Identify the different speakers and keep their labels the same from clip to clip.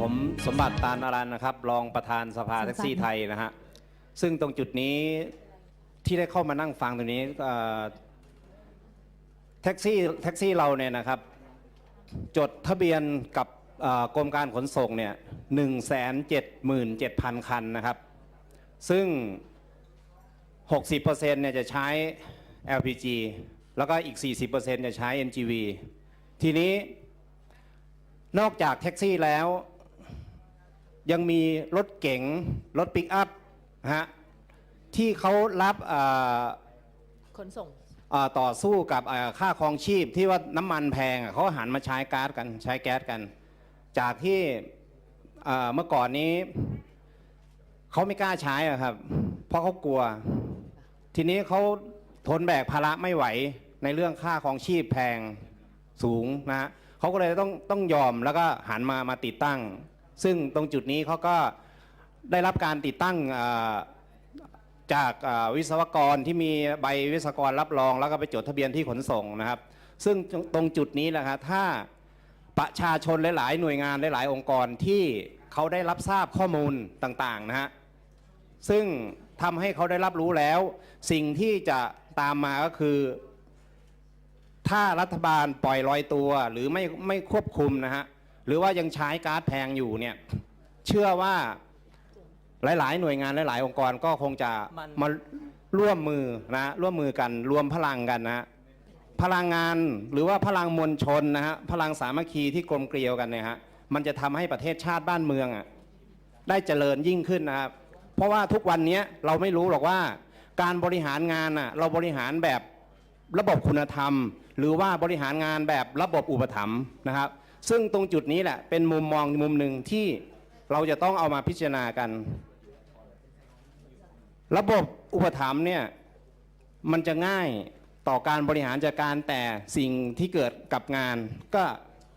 Speaker 1: ผมสมบัติตาลอารันนะครับ รองประธานสภาแท็กซี่ไทยนะฮะ ซึ่งตรงจุดนี้ที่ได้เข้ามานั่งฟังตรงนี้แท็กซี่แท็กซี่เราเนี่ยนะครับ จดทะเบียนกับกรมการขนส่งเนี่ยหนึ่งแสนเจ็ดหมื่นเจ็ดพันคันนะครับ ซึ่ง 60%เนี่ยจะใช้ LPG แล้วก็อีก 40%จะใช้ NGV ทีนี้นอกจากแท็กซี่แล้ว ยังมีรถเก๋งรถปิกอัพนะฮะที่เขารับเอ่อ
Speaker 2: ขนส่ง
Speaker 1: เอ่อต่อสู้กับเอ่อค่าครองชีพที่ว่าน้ำมันแพงอะเขาหันมาใช้ก๊าซกันใช้แก๊สกัน จากที่เอ่อเมื่อก่อนนี้เขาไม่กล้าใช้อะครับ เพราะเขากลัว ทีนี้เขาทนแบกภาระไม่ไหวในเรื่องค่าครองชีพแพงสูงนะฮะเขาก็เลยต้องต้องยอมแล้วก็หันมามาติดตั้ง ซึ่งตรงจุดนี้เขาก็ได้รับการติดตั้งจากวิศวกรที่มีใบวิศวกรรับรอง แล้วก็ไปจดทะเบียนที่ขนส่งนะครับ ซึ่งตรงจุดนี้แหละครับถ้าประชาชนหลาย ๆ หน่วยงานหลาย ๆ องค์กรที่เขาได้รับทราบข้อมูลต่าง ๆ นะฮะซึ่งทำให้เขาได้รับรู้แล้ว สิ่งที่จะตามมาก็คือ ถ้ารัฐบาลปล่อยลอยตัวหรือไม่ไม่ควบคุมนะฮะ หรือว่ายังใช้ก๊าซแพงอยู่เนี่ยเชื่อว่าหลาย ๆ หน่วยงานหลาย ๆ องค์กรก็คงจะ
Speaker 2: มัน
Speaker 1: มาร่วมมือนะร่วมมือกันรวมพลังกันนะฮะพลังงานหรือว่าพลังมวลชนนะฮะพลังสามัคคีที่กลมเกลียวกันเนี่ยฮะมันจะทำให้ประเทศชาติบ้านเมืองอะได้เจริญยิ่งขึ้นนะครับ เพราะว่าทุกวันนี้เราไม่รู้หรอกว่าการบริหารงานอะเราบริหารแบบระบบคุณธรรม หรือว่าบริหารงานแบบระบบอุปถัมภ์นะครับ ซึ่งตรงจุดนี้แหละเป็นมุมมองมุมหนึ่งที่เราจะต้องเอามาพิจารณากัน ระบบอุปถัมภ์เนี่ยมันจะง่ายต่อการบริหารจัดการแต่สิ่งที่เกิดกับงาน ก็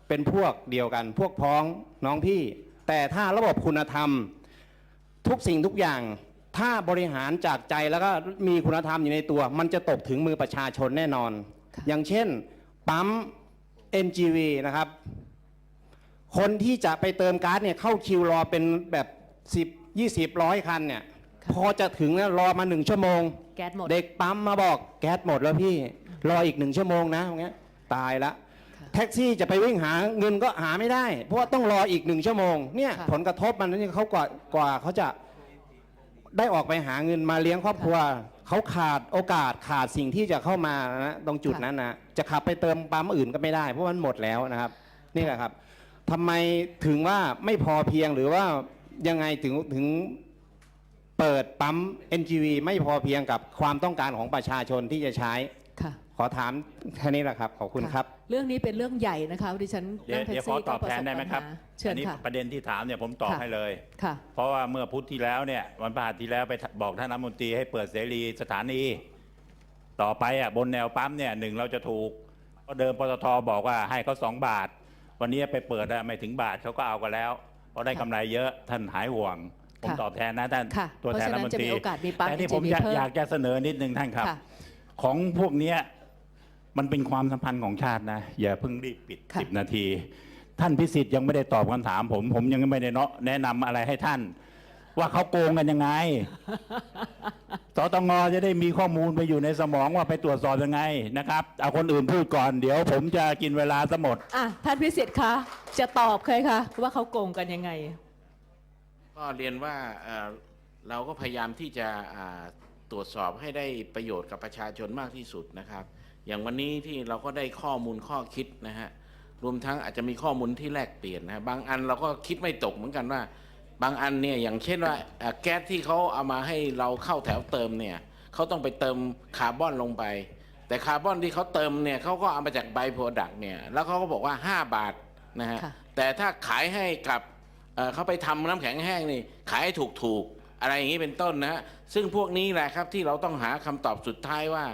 Speaker 1: เป็นพวกเดียวกัน พวกพ้องน้องพี่ แต่ถ้าระบบคุณธรรม ทุกสิ่งทุกอย่าง ถ้าบริหารจากใจแล้วก็มีคุณธรรมอยู่ในตัว มันจะตกถึงมือประชาชนแน่นอน อย่างเช่น ปั๊ม NGV นะครับ คนที่จะไปเติมก๊าซเนี่ยเข้าคิวรอเป็นแบบ10 20ร้อยคันเนี่ย
Speaker 2: ค่ะ
Speaker 1: พอจะถึงเนี่ยรอมาหนึ่งชั่วโมง
Speaker 2: แก๊สหมด
Speaker 1: เด็กปั๊มมาบอกแก๊สหมดแล้วพี่รออีกหนึ่งชั่วโมงนะอย่างเงี้ยตายละ
Speaker 2: ค่ะ
Speaker 1: แท็กซี่จะไปวิ่งหาเงินก็หาไม่ได้ เพราะว่าต้องรออีกหนึ่งชั่วโมงเนี่ย
Speaker 2: ค่ะ
Speaker 1: ผลกระทบมันนี่เขากว่ากว่าเขาจะได้ออกไปหาเงินมาเลี้ยงครอบครัว เขาขาดโอกาสขาดสิ่งที่จะเข้ามานะตรงจุดนั้นนะจะขับไปเติมปั๊มอื่นก็ไม่ได้ เพราะมันหมดแล้วนะครับ นี่แหละครับ ทำไมถึงว่าไม่พอเพียงหรือว่ายังไงถึงถึงเปิดปั๊ม NGV ไม่พอเพียงกับความต้องการของประชาชนที่จะใช้
Speaker 2: ค่ะ
Speaker 1: ขอถามแค่นี้แหละครับ ขอบคุณครับ
Speaker 2: เรื่องนี้เป็นเรื่องใหญ่นะคะดิฉัน
Speaker 3: เดี๋ยว
Speaker 2: นั่งแท็ก
Speaker 3: เดี๋ยวข
Speaker 2: ซี่
Speaker 3: อตอบ
Speaker 2: ก็ประ
Speaker 3: แท
Speaker 2: ส
Speaker 3: น
Speaker 2: บ
Speaker 3: ได้ไหมครับ
Speaker 2: ปัญหาเชิญ
Speaker 3: อันี้
Speaker 2: ค่ะ
Speaker 3: ประเด็นที่ถามเนี่ยผมตอบ
Speaker 2: ค่ะ
Speaker 3: ให้เลย
Speaker 2: ค่ะ
Speaker 3: เพราะว่าเมื่อพุธที่แล้วเนี่ยวันพฤหัสที่แล้วไปบอกท่านรัฐมนตรีให้เปิดเสรีสถานี ต่อไปอะบนแนวปั๊มเนี่ยหนึ่งเราจะถูกเพราะเดิมปตทบอกว่าให้เขาสองบาท วันนี้ไปเปิดอะไม่ถึงบาทเขาก็เอากันแล้วเพราะได้
Speaker 2: ค่ะ
Speaker 3: กำไรเยอะท่านหายห่วง ผม
Speaker 2: ค่ะ
Speaker 3: ตอบแทนนะท่าน
Speaker 2: ค่ะ
Speaker 3: ตัวแทนรัฐมนตรี
Speaker 2: เพราะฉะนั้นจะมีโอกาสมีปั๊ม
Speaker 3: แต่ที่ผม
Speaker 2: NGV
Speaker 3: อยาก
Speaker 2: เพิ่ม
Speaker 3: อยากจะเสนอนิดนึงท่านครับ
Speaker 2: ค่ะ
Speaker 3: ของพวกเนี้ยมันเป็นความสัมพันธ์ของชาตินะ อย่าเพิ่งรีบปิด
Speaker 2: ค่ะ
Speaker 3: สิบนาที ท่านพิสิทธิ์ยังไม่ได้ตอบคำถามผม ผมยังไม่ได้เนาะแนะนำอะไรให้ท่าน ว่าเขาโกงกันยังไง สตงจะได้มีข้อมูลไปอยู่ในสมองว่าไปตรวจสอบยังไงนะครับ เอาคนอื่นพูดก่อนเดี๋ยวผมจะกินเวลาสมด
Speaker 2: อะท่านพิสิทธิ์คะจะตอบเคยคะว่าเขาโกงกันยังไง
Speaker 4: ก็เรียนว่าเอ่อเราก็พยายามที่จะอ่าตรวจสอบให้ได้ประโยชน์กับประชาชนมากที่สุดนะครับ อย่างวันนี้ที่เราก็ได้ข้อมูลข้อคิดนะฮะรวมทั้งอาจจะมีข้อมูลที่แลกเปลี่ยนนะฮะบางอันเราก็คิดไม่ตกเหมือนกันว่า บางอันเนี่ยอย่างเช่นว่าเอ่อแก๊สที่เขาเอามาให้เราเข้าแถวเติมเนี่ยเขาต้องไปเติมคาร์บอนลงไป แต่คาร์บอนที่เขาเติมเนี่ยเขาก็เอามาจากไบโพรดักเนี่ยแล้วเขาก็บอกว่า 5 บาทนะฮะ
Speaker 2: ค่ะ
Speaker 4: แต่ถ้าขายให้กับเอ่อเขาไปทำน้ำแข็งแห้งนี่ขายให้ถูกถูกๆอะไรอย่างนี้เป็นต้นนะฮะซึ่งพวกนี้แหละครับที่เราต้องหาคำตอบสุดท้ายว่า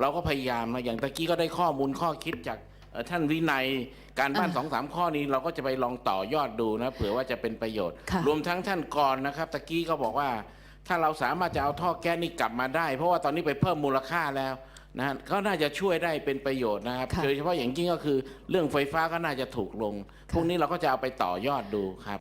Speaker 4: เราก็พยายามนะอย่างตะกี้ก็ได้ข้อมูลข้อคิดจากเอ่อ ท่านวินัยการบ้าน
Speaker 2: อ่า
Speaker 4: สองสามข้อนี้เราก็จะไปลองต่อยอดดูนะเผื่อว่าจะเป็นประโยชน์
Speaker 2: ค่ะ
Speaker 4: รวมทั้งท่านกรนะครับตะกี้ก็บอกว่า ถ้าเราสามารถจะเอาท่อแก๊สนี่กลับมาได้ เพราะว่าตอนนี้ไปเพิ่มมูลค่าแล้วนะฮะก็น่าจะช่วยได้เป็นประโยชน์นะครับ
Speaker 2: ค่ะ
Speaker 4: โดยเฉพาะอย่างยิ่งก็คือเรื่องไฟฟ้าก็น่าจะถูกลงพวกนี้เราก็จะเอาไปต่อยอดดูครับ